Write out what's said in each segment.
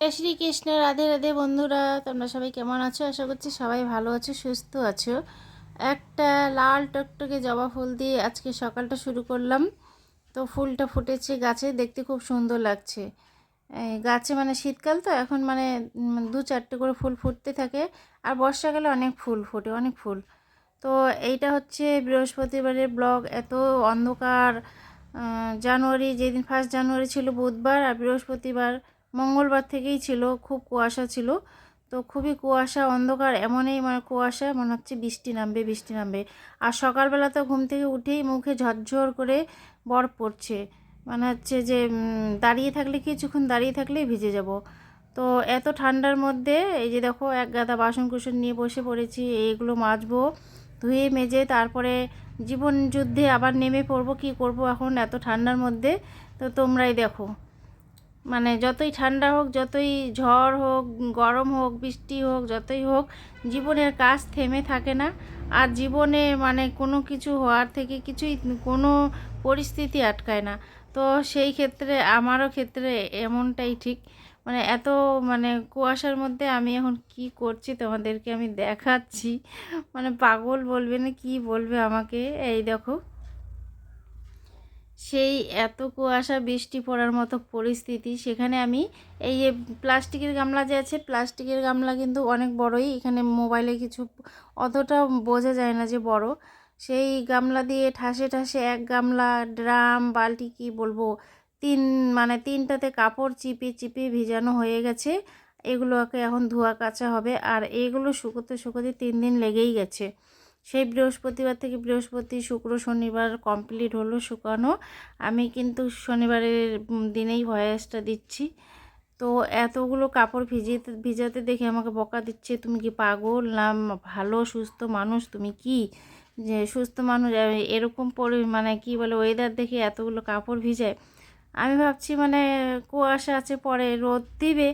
শ্রীকৃষ্ণ, রাধে রাধে বন্ধুরা, তোমরা সবাই কেমন আছো? আশা করছি সবাই ভালো আছো, সুস্থ আছো। একটা লাল টকটকে জবা ফুল দিয়ে আজকে সকালটা শুরু করলাম। তো ফুলটা ফুটেছে গাছে, দেখতে খুব সুন্দর লাগছে। গাছে মানে শীতকাল তো, এখন মানে দু চারটে করে ফুল ফুটতে থাকে। আর বর্ষাকালে অনেক ফুল ফোটে, অনেক ফুল। তো এইটা হচ্ছে বৃহস্পতিবারের ব্লগ। এত অন্ধকার জানুয়ারি, যেদিন ফার্স্ট জানুয়ারি ছিল বুধবার আর বৃহস্পতিবার মঙ্গলবার থেকেই ছিল, খুব কুয়াশা ছিল। তো খুবই কুয়াশা, অন্ধকার, এমনই মানে কুয়াশা, মনে হচ্ছে বৃষ্টি নামবে বৃষ্টি নামবে। আর সকালবেলা তো ঘুম থেকে উঠেই মুখে ঝরঝর করে বরফ পড়ছে। মানে হচ্ছে যে দাঁড়িয়ে থাকলে কিছুক্ষণ দাঁড়িয়ে থাকলেই ভিজে যাব। তো এত ঠান্ডার মধ্যে, এই যে দেখো, এক গাদা বাসন কুসন নিয়ে বসে পড়েছি এইগুলো মাজবো, ধুয়ে মেজে তারপরে জীবন যুদ্ধে আবার নেমে পড়ব, কি করব এখন এত ঠান্ডার মধ্যে? তো তোমরাই দেখো। মানে যতই ঠান্ডা হোক, যতই ঝড় হোক, গরম হোক, বৃষ্টি হোক, যতই হোক, জীবনের কাজ থেমে থাকে না। আর জীবনে মানে কোনো কিছু হওয়ার থেকে কিছুই কোনো পরিস্থিতি আটকায় না। তো সেই ক্ষেত্রে, আমারও ক্ষেত্রে এমনটাই ঠিক। মানে এত মানে কুয়াশার মধ্যে আমি এখন কি করছি তোমাদেরকে আমি দেখাচ্ছি। মানে পাগল বলবে না, কি বলবে আমাকে? এই দেখো। সেই এত কুয়াশা, বৃষ্টি পড়ার মতো পরিস্থিতি। সেখানে আমি এই যে প্লাস্টিকের গামলা যে আছে, প্লাস্টিকের গামলা কিন্তু অনেক বড়ই। এখানে মোবাইলে কিছু অতটা বোঝা যায় না যে বড়। সেই গামলা দিয়ে ঠাসে ঠাসে এক গামলা ড্রাম, বালতি কি বলব, তিন মানে তিনটাতে কাপড় চিপে চিপে ভিজানো হয়ে গেছে। এগুলোকে এখন ধোয়া কাচা হবে। আর এগুলো শুকোতে শুকোতে তিন দিন লেগেই গেছে। সেই বৃহস্পতিবার থেকে বৃহস্পতি, শুক্র, শনিবার কমপ্লিট হলো শুকানো। আমি কিন্তু শনিবারের দিনেই ভয়েসটা দিচ্ছি। তো এতগুলো কাপড় ভিজিয়ে ভিজাতে দেখে আমাকে বকা দিচ্ছে, তুমি কি পাগল না ভালো, সুস্থ মানুষ? তুমি কি? যে সুস্থ মানুষ এরকম পরি মানে কি বলে ওয়েদার দেখে এতগুলো কাপড় ভিজায়। আমি ভাবছি মানে কুয়াশা আছে, পরে রোদ দিবে।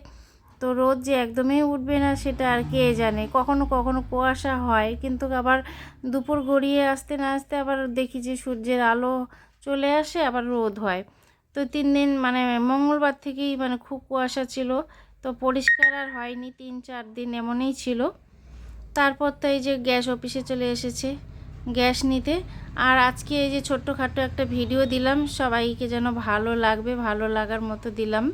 তো রোদ যে একদমই উঠবে না সেটা আর কে জানে। কখনো কখনো কুয়াশা হয়, কিন্তু আবার দুপুর গড়িয়ে আসতে না আসতে আবার দেখি যে সূর্যের আলো চলে আসে, আবার রোদ হয়। তো তিন দিন মানে মঙ্গলবার থেকেই মানে খুব কুয়াশা ছিল, তো পরিষ্কার আর হয়নি, তিন চার দিন এমনই ছিল। তারপর তো এই যে গ্যাস অফিসে চলে এসেছে গ্যাস নিতে। আর আজকে এই যে ছোট্টখাট্টো একটা ভিডিও দিলাম, সবাইকে যেন ভালো লাগবে, ভালো লাগার মতো দিলাম।